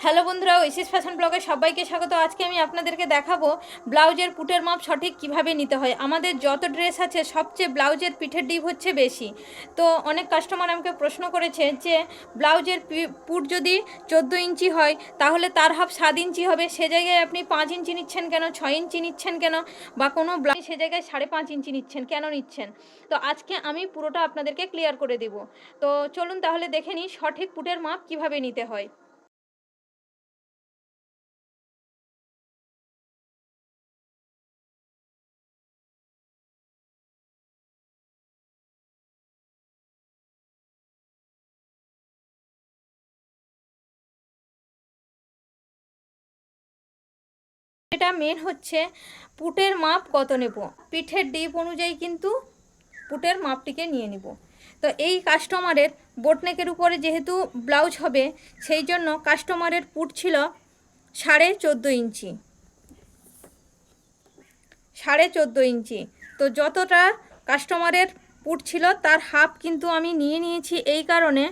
Hello বন্ধুরা, ঐশিস fashion ব্লগে সবাইকে স্বাগত। আজকে আমি আপনাদেরকে দেখাবো ব্লাউজের পুটের মাপ সঠিক কীভাবে নিতে হয়। আমাদের যত ড্রেস আছে, সবচেয়ে ব্লাউজের পিঠের ডিপ হচ্ছে বেশি। তো অনেক কাস্টমার আমাকে প্রশ্ন করেছে যে, ব্লাউজের পুট যদি চোদ্দ ইঞ্চি হয়, তাহলে তার হাফ সাত ইঞ্চি হবে। সে জায়গায় আপনি পাঁচ ইঞ্চি নিচ্ছেন কেন? ছয় ইঞ্চি নিচ্ছেন কেন? বা কোনো ব্লাউজ সে জায়গায় সাড়ে পাঁচ ইঞ্চি নিচ্ছেন কেন নিচ্ছেন? তো আজকে আমি পুরোটা আপনাদেরকে ক্লিয়ার করে দেব। তো চলুন তাহলে দেখে নিই সঠিক পুটের মাপ কীভাবে নিতে হয়। এটা মেন হচ্ছে পুটের মাপ কত নেব? পিঠের ডিপ অনুযায়ী কিন্তু পুটের মাপটিকে নিয়ে নিব। তো এই কাস্টমারের বোটনেকের উপরে যেহেতু ব্লাউজ হবে, সেই জন্য কাস্টমারের পুট ছিল সাড়ে চোদ্দ ইঞ্চি। সাড়ে চোদ্দ ইঞ্চি। তো যতটা কাস্টমারের পুট ছিল, তার হাফ কিন্তু আমি নিয়ে নিয়েছি এই কারণে,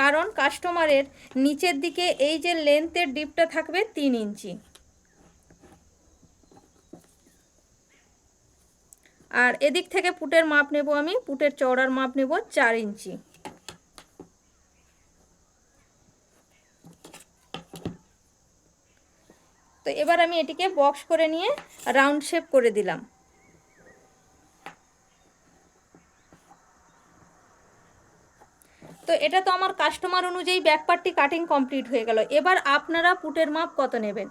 কারণ কাস্টমারের নিচের দিকে এই যে লেন্থের ডিপটা থাকবে তিন ইঞ্চি। আর এদিক থেকে পুটের মাপ নেব আমি, পুটের চওড়ার মাপ নেব চার ইঞ্চি। তো এবার আমি এটিকে বক্স করে নিয়ে রাউন্ড শেপ করে দিলাম। তো এটা তো আমার কাস্টমার অনুযায়ী ব্যাকপার্টটি কাটিং কমপ্লিট হয়ে গেল। এবার আপনারা পুটের মাপ কত নেবেন?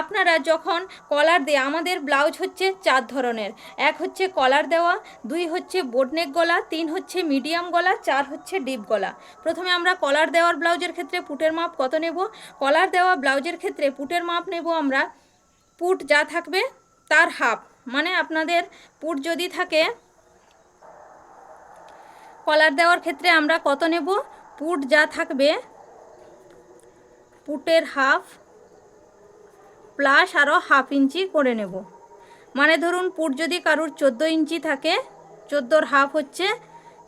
আপনারা যখন কলার দিয়ে, আমাদের ব্লাউজ হচ্ছে চার ধরনের। এক হচ্ছে কলার দেওয়া, দুই হচ্ছে বোটনেক গলা, তিন হচ্ছে মিডিয়াম গলা, চার হচ্ছে ডিপ গলা। প্রথমে আমরা কলার দেওয়ার ব্লাউজের ক্ষেত্রে পুটের মাপ কত নেব? কলার দেওয়া ব্লাউজের ক্ষেত্রে পুটের মাপ নেব আমরা পুট যা থাকবে তার হাফ মানে আপনাদের পুট যদি থাকে কলার দেওয়ার ক্ষেত্রে আমরা কত নেব? পুট যা থাকবে, পুটের হাফ প্লাস আরও হাফ ইঞ্চি করে নেব। মানে ধরুন পুট যদি কারুর চোদ্দ ইঞ্চি থাকে, চোদ্দোর হাফ হচ্ছে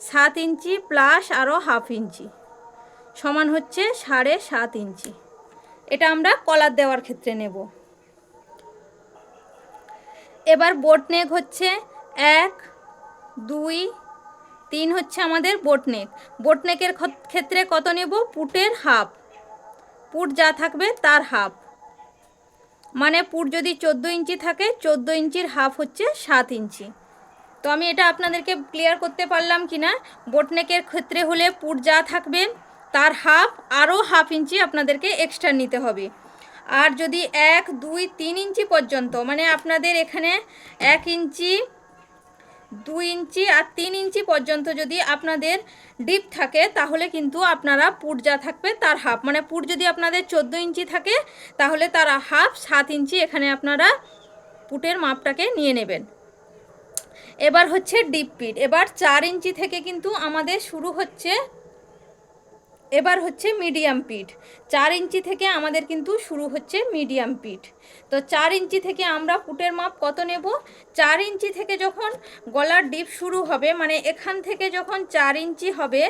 সাত ইঞ্চি প্লাস আরও হাফ ইঞ্চি, সমান হচ্ছে সাড়ে সাত ইঞ্চি। এটা আমরা কলার দেওয়ার ক্ষেত্রে নেব। এবার বোট নেক হচ্ছে এক, দুই তিন হচ্ছে আমাদের বোটনেক। বোটনেকের ক্ষেত্রে কত নেব? পুটের হাফ। পুট যা থাকবে তার হাফ। মানে পুট যদি চোদ্দ ইঞ্চি থাকে, চোদ্দ ইঞ্চির হাফ হচ্ছে সাত ইঞ্চি। তো আমি এটা আপনাদেরকে ক্লিয়ার করতে পারলাম কি না বোটনেকের ক্ষেত্রে হলে পুট যা থাকবে তার হাফ, আরও হাফ ইঞ্চি আপনাদেরকে এক্সট্রা নিতে হবে। আর যদি এক, দুই, তিন ইঞ্চি পর্যন্ত মানে আপনাদের এখানে এক ইঞ্চি দুই ইঞ্চি আর তিন ইঞ্চি পর্যন্ত যদি আপনাদের ডিপ থাকে, তাহলে কিন্তু আপনারা পুট যা থাকবে তার হাফ মানে পুট যদি আপনাদের চোদ্দ ইঞ্চি থাকে, তাহলে তার হাফ সাত ইঞ্চি এখানে আপনারা পুটের মাপটাকে নিয়ে নেবেন। এবার হচ্ছে ডিপ পিট এবার চার ইঞ্চি থেকে কিন্তু আমাদের শুরু হচ্ছে এবার হচ্ছে মিডিয়াম পিঠ চার ইঞ্চি থেকে আমাদের কিন্তু শুরু হচ্ছে মিডিয়াম পিঠ তো চার ইঞ্চি থেকে আমরা পুটের মাপ কত নেব? চার ইঞ্চি থেকে যখন গলার ডিপ শুরু হবে মানে এখান থেকে যখন চার ইঞ্চি হবে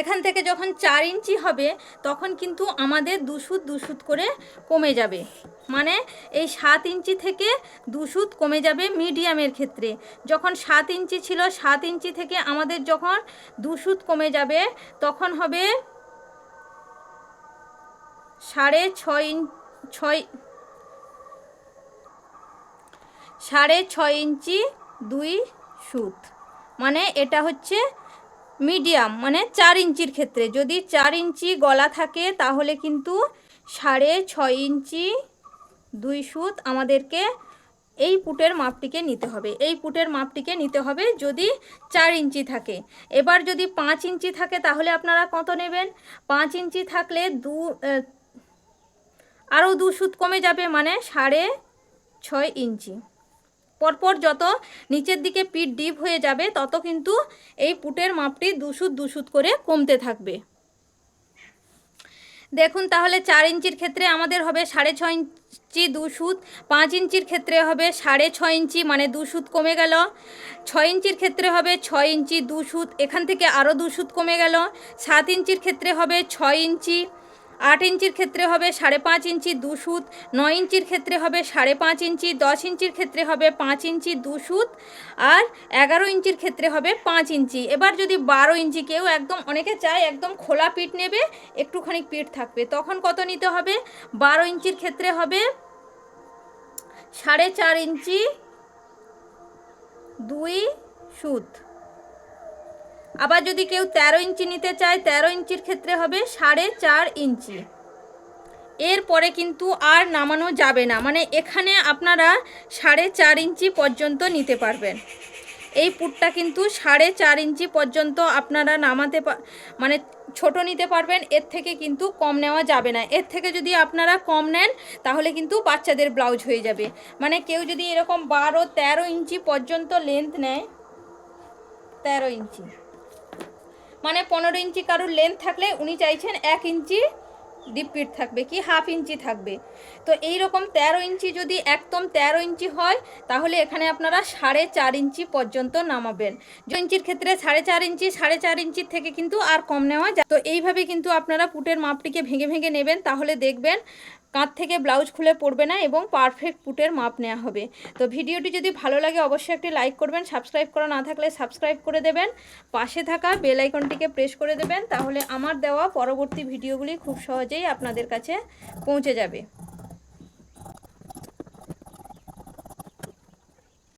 এখান থেকে যখন চার ইঞ্চি হবে, তখন কিন্তু আমাদের দুশুদ দুশুদ করে কমে যাবে। মানে এই সাত ইঞ্চি থেকে দুশুদ কমে যাবে মিডিয়ামের ক্ষেত্রে। যখন সাত ইঞ্চি ছিল, সাত ইঞ্চি থেকে আমাদের যখন দুশুদ কমে যাবে, তখন হবে সাড়ে ছয় ইঞ্চ ছয়, সাড়ে ছয় ইঞ্চি দুই সুত। মানে এটা হচ্ছে মিডিয়াম মানে চার ইঞ্চির ক্ষেত্রে। যদি চার ইঞ্চি গলা থাকে, তাহলে কিন্তু সাড়ে ছয় ইঞ্চি দুই সুত আমাদেরকে এই পুটের মাপটিকে নিতে হবে। এই পুটের মাপটিকে নিতে হবে যদি চার ইঞ্চি থাকে। এবার যদি পাঁচ ইঞ্চি থাকে, তাহলে আপনারা কত নেবেন? পাঁচ ইঞ্চি থাকলে দু আরও দু সুত কমে যাবে মানে সাড়ে ছয় ইঞ্চি। পরপর যত নিচের দিকে পিঠ ডিপ হয়ে যাবে, তত কিন্তু এই পুটের মাপটি দুশুদ দুশুদ করে কমতে থাকবে। দেখুন তাহলে চার ইঞ্চির ক্ষেত্রে আমাদের হবে সাড়ে ছয় ইঞ্চি দু সুত পাঁচ ইঞ্চির ক্ষেত্রে হবে সাড়ে ছয় ইঞ্চি মানে দু সুত কমে গেল। ছয় ইঞ্চির ক্ষেত্রে হবে ছয় ইঞ্চি দু সুত এখান থেকে আরও দু সুত কমে গেল। সাত ইঞ্চির ক্ষেত্রে হবে ছয় ইঞ্চি আট ইঞ্চির ক্ষেত্রে হবে সাড়ে পাঁচ ইঞ্চি দু সুত, নয় ইঞ্চির ক্ষেত্রে হবে সাড়ে পাঁচ ইঞ্চি, দশ ইঞ্চির ক্ষেত্রে হবে পাঁচ ইঞ্চি দু সুত আর এগারো ইঞ্চির ক্ষেত্রে হবে পাঁচ ইঞ্চি। এবার যদি বারো ইঞ্চি কেউ একদম অনেকে চায় একদম খোলা পিঠ নেবে, একটুখানি পিঠ থাকবে, তখন কত নিতে হবে? বারো ইঞ্চির ক্ষেত্রে হবে সাড়ে চার ইঞ্চি দুই সুত। আবার যদি কেউ তেরো ইঞ্চি নিতে চায়, তেরো ইঞ্চির ক্ষেত্রে হবে সাড়ে চার ইঞ্চি। এরপরে কিন্তু আর নামানো যাবে না। মানে এখানে আপনারা সাড়ে চার ইঞ্চি পর্যন্ত নিতে পারবেন। এই পুটটা কিন্তু সাড়ে চার ইঞ্চি পর্যন্ত আপনারা নামাতে মানে ছোট নিতে পারবেন। এর থেকে কিন্তু কম নেওয়া যাবে না। এর থেকে যদি আপনারা কম নেন, তাহলে কিন্তু বাচ্চাদের ব্লাউজ হয়ে যাবে। মানে কেউ যদি এরকম বারো, তেরো ইঞ্চি পর্যন্ত লেন্থ নেয়, তেরো ইঞ্চি। মানে পনেরো ইঞ্চি কারোর লেন্থ থাকলে উনি চাইছেন এক ইঞ্চি ডিপ পিট থাকবে কি হাফ ইঞ্চি থাকবে। তো এই রকম তেরো ইঞ্চি যদি একদম তেরো ইঞ্চি হয়, তাহলে এখানে আপনারা সাড়ে চার ইঞ্চি পর্যন্ত নামাবেন। দু ইঞ্চির ক্ষেত্রে সাড়ে চার ইঞ্চি, সাড়ে চার ইঞ্চির থেকে কিন্তু আর কম নেওয়া যায়। তো এইভাবে কিন্তু আপনারা পুটের মাপটিকে ভেঙে ভেঙে নেবেন, তাহলে দেখবেন কাঁধ থেকে ব্লাউজ খুলে পড়বে না এবং পারফেক্ট পুটের মাপ নেওয়া হবে। তো ভিডিওটি যদি ভালো লাগে, অবশ্যই একটি লাইক করবেন সাবস্ক্রাইব করা না থাকলে সাবস্ক্রাইব করে দেবেন। পাশে থাকা বেল আইকনটিকে প্রেস করে দেবেন, তাহলে আমার দেওয়া পরবর্তী ভিডিওগুলি খুব সহজেই আপনাদের কাছে পৌঁছে যাবে।